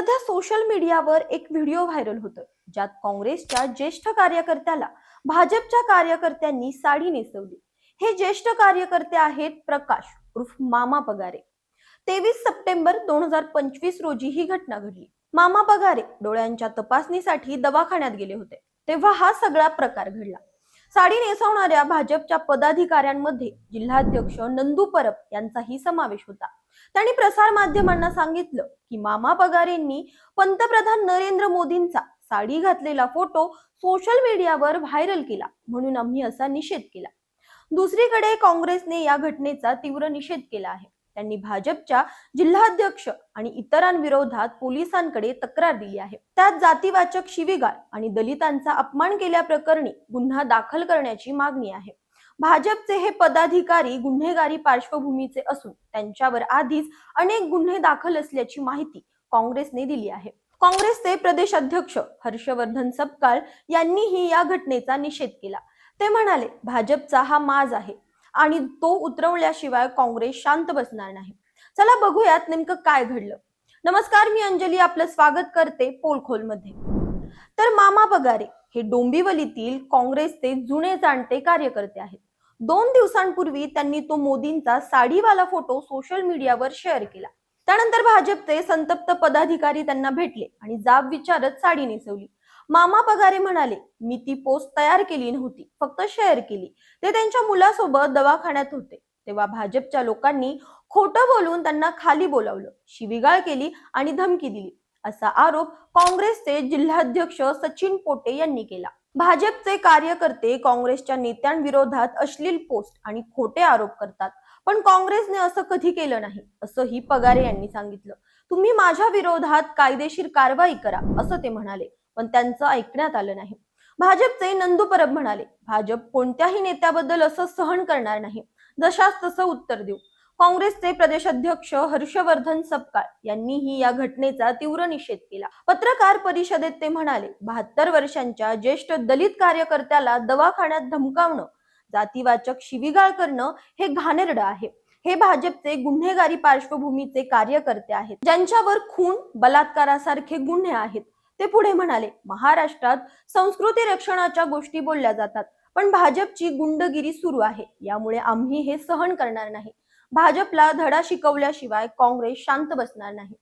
सध्या सोशल मीडियावर एक व्हिडिओ व्हायरल होतोय ज्यात काँग्रेसच्या ज्येष्ठ कार्यकर्त्याला भाजपच्या कार्यकर्त्यांनी साडी नेसवली. हे ज्येष्ठ कार्यकर्ते आहेत प्रकाश उर्फ मामा पगारे. तेवीस सप्टेंबर दोन हजार पंचवीस रोजी ही घटना घडली. मामा पगारे डोळ्यांच्या तपासणीसाठी दवाखान्यात गेले होते. तेव्हा हा सगळा प्रकार घडला. साडी नेसवणाऱ्या भाजपच्या पदाधिकाऱ्यांमध्ये जिल्हाध्यक्ष नंदू परब यांचाही समावेश होता. त्यांनी प्रसार माध्यमांना सांगितलं की मामा पगारेंनी पंतप्रधान नरेंद्र मोदींचा साडी घातलेला फोटो सोशल मीडियावर व्हायरल केला म्हणून आम्ही असा निषेध केला. दुसरीकडे काँग्रेसने या घटनेचा तीव्र निषेध केला आहे. त्यांनी भाजपच्या जिल्हाध्यक्ष आणि इतरांविरोधात पोलिसांकडे तक्रार दिली आहे. त्यात जातीवाचक शिवीगाळ आणि दलितांचा अपमान केल्याप्रकरणी गुन्हा दाखल करण्याची मागणी आहे. भाजपचे हे पदाधिकारी गुन्हेगारी पार्श्वभूमीचे असून त्यांच्यावर आधीच अनेक गुन्हे दाखल असल्याची माहिती काँग्रेसने दिली आहे. काँग्रेसचे प्रदेश अध्यक्ष हर्षवर्धन सपकाळ यांनीही या घटनेचा निषेध केला. ते म्हणाले भाजपचा हा माज आहे. आणि तो उतरवल्याशिवाय काँग्रेस शांत बसणार नाही. चला बघूयात नेमकं काय घडलं. नमस्कार मी अंजली आपलं स्वागत करते पोलखोलमध्ये. तर मामा पगारे हे डोंबिवलीतील काँग्रेसचे जुने जाणते कार्यकर्ते आहेत. दोन दिवसांपूर्वी त्यांनी तो मोदींचा साडीवाला फोटो सोशल मीडियावर शेअर केला. त्यानंतर भाजपचे संतप्त पदाधिकारी त्यांना भेटले आणि जाब विचारत साडी नेसवली. मामा पगारे म्हणाले मी ती पोस्ट तयार केली नव्हती फक्त शेअर केली. ते त्यांच्या मुलासोबत दवाखान्यात होते. तेव्हा भाजपच्या लोकांनी खोटं बोलून त्यांना खाली बोलावलं शिविगाळ केली आणि धमकी दिली. असा आरोप काँग्रेसचे जिल्हाध्यक्ष सचिन पोटे यांनी केला. भाजपचे कार्यकर्ते काँग्रेसच्या नेत्यांविरोधात अश्लील पोस्ट आणि खोटे आरोप करतात पण काँग्रेसने असं कधी केलं नाही असंही पगारे यांनी सांगितलं. तुम्ही माझ्या विरोधात कायदेशीर कारवाई करा असं ते म्हणाले. पण त्यांचं ऐकण्यात आलं नाही. भाजपचे नंदू परब म्हणाले भाजप कोणत्याही नेत्याबद्दल असं सहन करणार नाही. जशास तसं उत्तर देऊ. काँग्रेसचे प्रदेशाध्यक्ष हर्षवर्धन सपकाळ यांनीही या घटनेचा तीव्र निषेध केला. पत्रकार परिषदेत ते म्हणाले बहात्तर वर्षांच्या ज्येष्ठ दलित कार्यकर्त्याला दवाखान्यात धमकावणं जातीवाचक शिवीगाळ करणं हे घाणेरडं आहे. हे भाजपचे गुन्हेगारी पार्श्वभूमीचे कार्यकर्ते आहेत. ज्यांच्यावर खून बलात्कारासारखे गुन्हे आहेत. ते पुढे म्हणाले महाराष्ट्रात संस्कृती रक्षणाच्या गोष्टी बोलल्या जातात पण भाजपची गुंडगिरी सुरू आहे. यामुळे आम्ही हे सहन करणार नाही. भाजपला धडा शिकवल्याशिवाय काँग्रेस शांत बसणार नाही.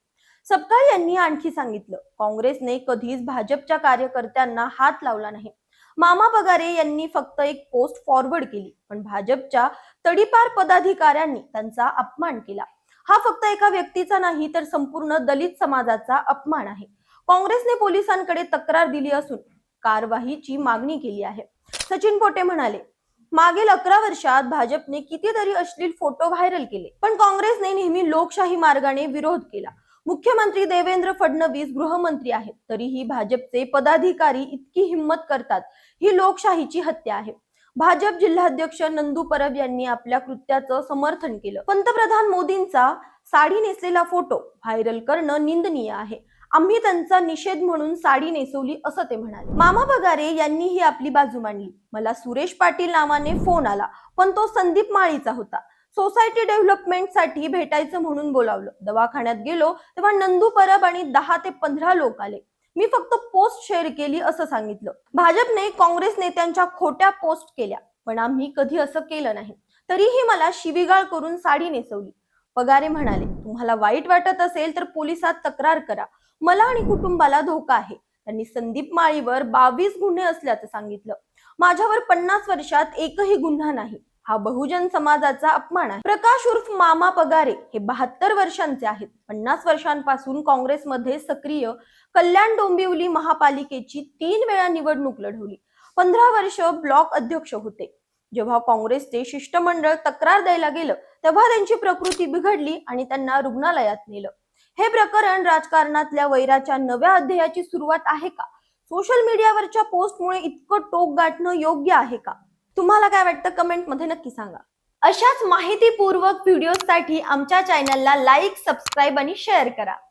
सपकाळ यांनी आणखी सांगितलं काँग्रेसने कधीच भाजपच्या कार्यकर्त्यांना हात लावला नाही. मामा पगारे यांनी फक्त एक पोस्ट फॉरवर्ड केली पण भाजपच्या तडीपार पदाधिकाऱ्यांनी त्यांचा अपमान केला. हा फक्त एका व्यक्तीचा नाही तर संपूर्ण दलित समाजाचा अपमान आहे. काँग्रेसने पोलिसांकडे तक्रार दिली असून कारवाईची मागणी केली आहे. सचिन पोटे म्हणाले मागील अकरा वर्षात भाजपने कितीतरी अश्लील फोटो व्हायरल केले पण काँग्रेसने नेहमी लोकशाही मार्गाने विरोध केला. मुख्यमंत्री देवेंद्र फडणवीस गृहमंत्री आहेत तरीही भाजपचे पदाधिकारी इतकी हिंमत करतात ही लोकशाहीची हत्या आहे. भाजप जिल्हाध्यक्ष नंदू परब यांनी आपल्या कृत्याचं समर्थन केलं. पंतप्रधान मोदींचा साडी नेसलेला फोटो व्हायरल करणं निंदनीय आहे. आम्ही त्यांचा निषेध म्हणून साडी नेसवली असं ते म्हणाले. मामा पगारे यांनीही आपली बाजू मांडली. मला सुरेश पाटील नावाने फोन आला पण तो संदीप माळीचा होता. सोसायटी डेव्हलपमेंटसाठी भेटायचं म्हणून बोलावलं. दवाखान्यात गेलो तेव्हा नंदू परब आणि दहा ते पंधरा लोक आले. मी फक्त पोस्ट शेअर केली असं सांगितलं. भाजपने काँग्रेस नेत्यांच्या खोट्या पोस्ट केल्या पण आम्ही कधी असं केलं नाही. तरीही मला शिवीगाळ करून साडी नेसवली. पगारे म्हणाले. तुम्हाला वाईट वाटत असेल तर पोलिसात तक्रार करा. मला आणि कुटुंबाला धोका आहे. त्यांनी संदीप माळीवर बावीस गुन्हे असल्याचं सांगितलं. माझ्यावर पन्नास वर्षात एकही गुन्हा नाही. हा बहुजन समाजाचा अपमान आहे. प्रकाश उर्फ मामा पगारे हे बहात्तर वर्षांचे आहेत. पन्नास वर्षांपासून काँग्रेसमध्ये सक्रिय कल्याण डोंबिवली महापालिकेची तीन वेळा निवडणूक लढवली. पंधरा वर्ष ब्लॉक अध्यक्ष होते. जेव्हा काँग्रेसचे शिष्टमंडळ तक्रार द्यायला गेलं तेव्हा त्यांची प्रकृती बिघडली आणि त्यांना रुग्णालयात नेलं. हे प्रकरण राजकारणातल्या वैराच्या नव्या अध्यायाची सुरुवात आहे का? सोशल मीडियावरच्या पोस्टमुळे इतकं टोक गाठणं योग्य आहे का? तुम्हाला काय वाटतं? कमेंटमध्ये नक्की सांगा. अशाच माहितीपूर्वक व्हिडिओसाठी आमच्या चॅनलला लाईक सबस्क्राईब आणि शेअर करा.